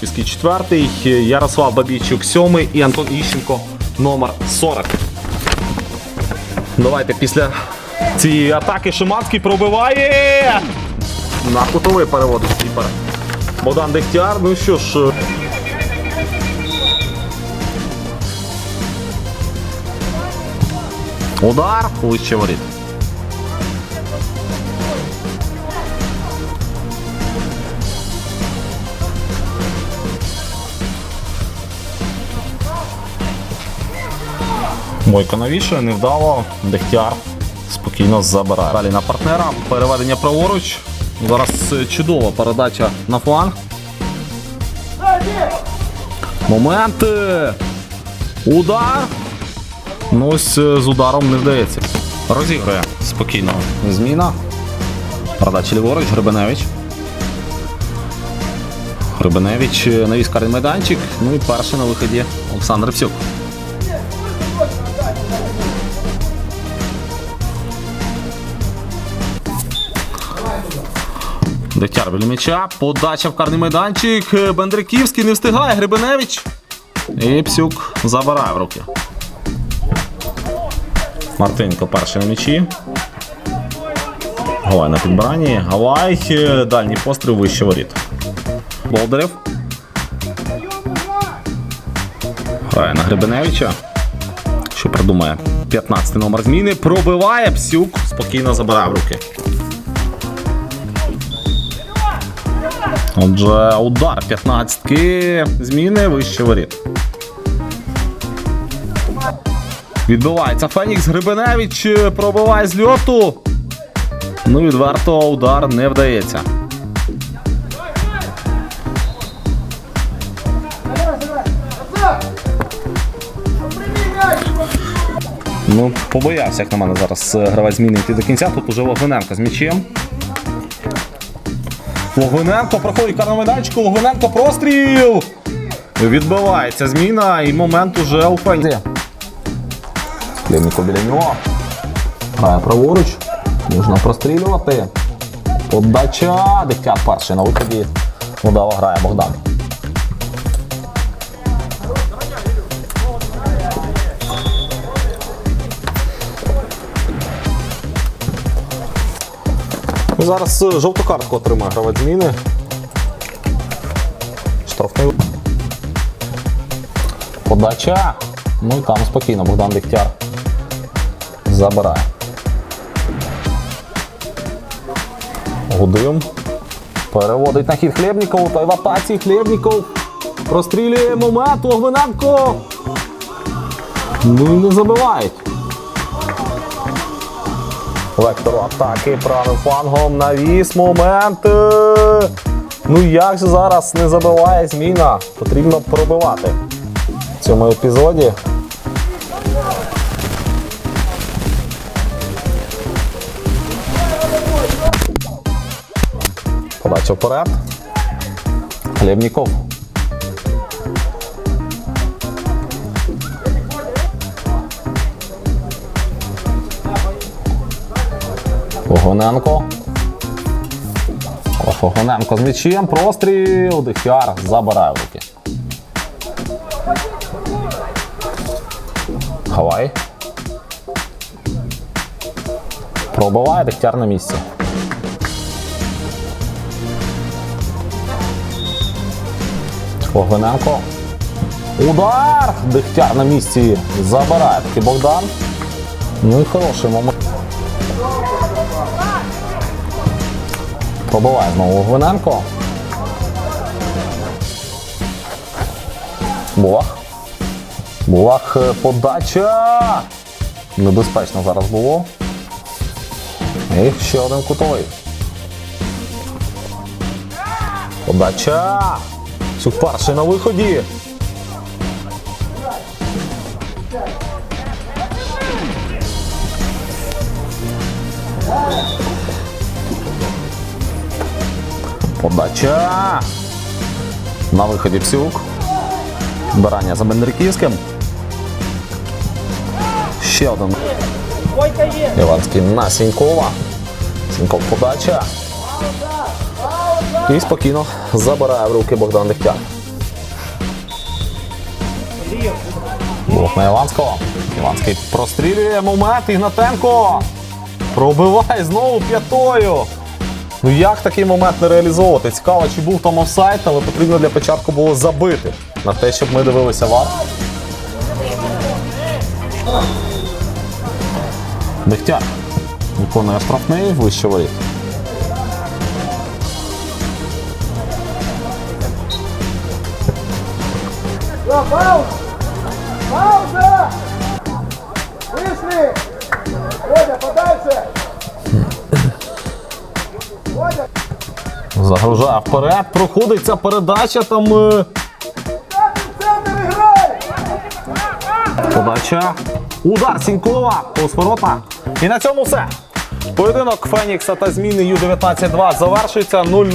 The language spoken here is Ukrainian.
Піський четвертий, Ярослав Бабійчук сьомий і Антон Іщенко номер 40. Давайте після цієї атаки Шиманський пробиває. На кутовий переводить кіпер. Богдан Дегтяр. Ну що ж. Удар вище воріт. Мойка навішує, невдало. Дегтяр спокійно забирає. Далі на партнера. Переведення праворуч. Зараз е, чудова передача на фланг. Момент. Удар. Ну ось е, з ударом не вдається. Розігрує спокійно. Зміна. Передача ліворуч, Гребеневич. Гребеневич е, навіз карний майданчик. Ну і перший на виході Олександр Псюк. Дегтяр біля м'яча. Подача в карний майданчик. Бендриківський не встигає. Гребеневич. І Псюк забирає в руки. Мартинко перший на м'ячі. Гавай на підбиранні. Гавай. Дальній постріл вище воріт. Болдерев. Грає на Гребеневича. Що придумає? 15 номер зміни. Пробиває Псюк. Спокійно забирає в руки. Отже, удар 15-ки. Зміни вище воріт. Відбивається Фенікс Грибеневич е, пробиває з льоту. Ну, відверто удар не вдається. Ну, побоявся, як на мене зараз е, гравець зміни йти до кінця. Тут уже Вогненко з м'ячем. Вогненко проходить карна майданчику, Логвиненко простріл! Відбивається зміна і момент уже у Феніксі. Клімніко біля нього. Грає праворуч. Можна прострілювати. Подача. Дитя перший на виході. Удало грає Богдан. Зараз е, жовту картку отримає гравець зміни. Штрафний. Подача. Ну і там спокійно Богдан Дегтяр забирає. Гудим. Переводить на хід Хлєбніков. Той в атаці Хлєбніков. Прострілює момент. Логвиненко. Ну і не забивають. Вектору атаки правим флангом. Навіс. Момент. Ну як же зараз не забиває зміна? Потрібно пробивати в цьому епізоді. Подача вперед. Хлебніков. Погоненко. Погоненко з м'ячем. Простріл. Дехтяр забирає руки. Хавай. Пробиває Дегтяр на місці. Погвиненко. Удар! Дегтяр на місці забирає таки Богдан. Ну і хороший момент. Пробиває знову Гвиненко. Булах. Булах е, подача. Небезпечно зараз було. І ще один кутовий. Подача. Перший на виході. Подача. На виході Псюк. Барання за Бендриківським. Ще один. Іванський на Сінькова. Сіньков подача. І спокійно забирає в руки Богдан Дегтяр. Блок на Іванського. Іванський прострілює момент. Ігнатенко. Пробиває знову п'ятою. Ну як такий момент не реалізовувати? Цікаво, чи був там офсайд, але потрібно для початку було забити на те, щоб ми дивилися вар. Дегтяр виконує штрафний вище воріт. Пауза! Вышли! Водя, подальше! Загружає вперед, проходить ця передача там. е! Подача. Удар Сінькова. Повзворота. І на цьому все. Поєдинок Фенікса та зміни Ю-19-2 завершується 0.